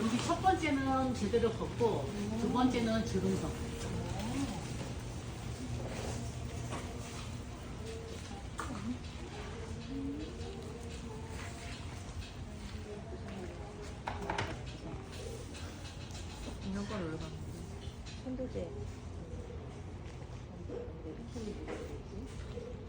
여기 첫 번째는 제대로 걷고 두 번째는 주름 걷고. 이런 걸 올라가. 천도제.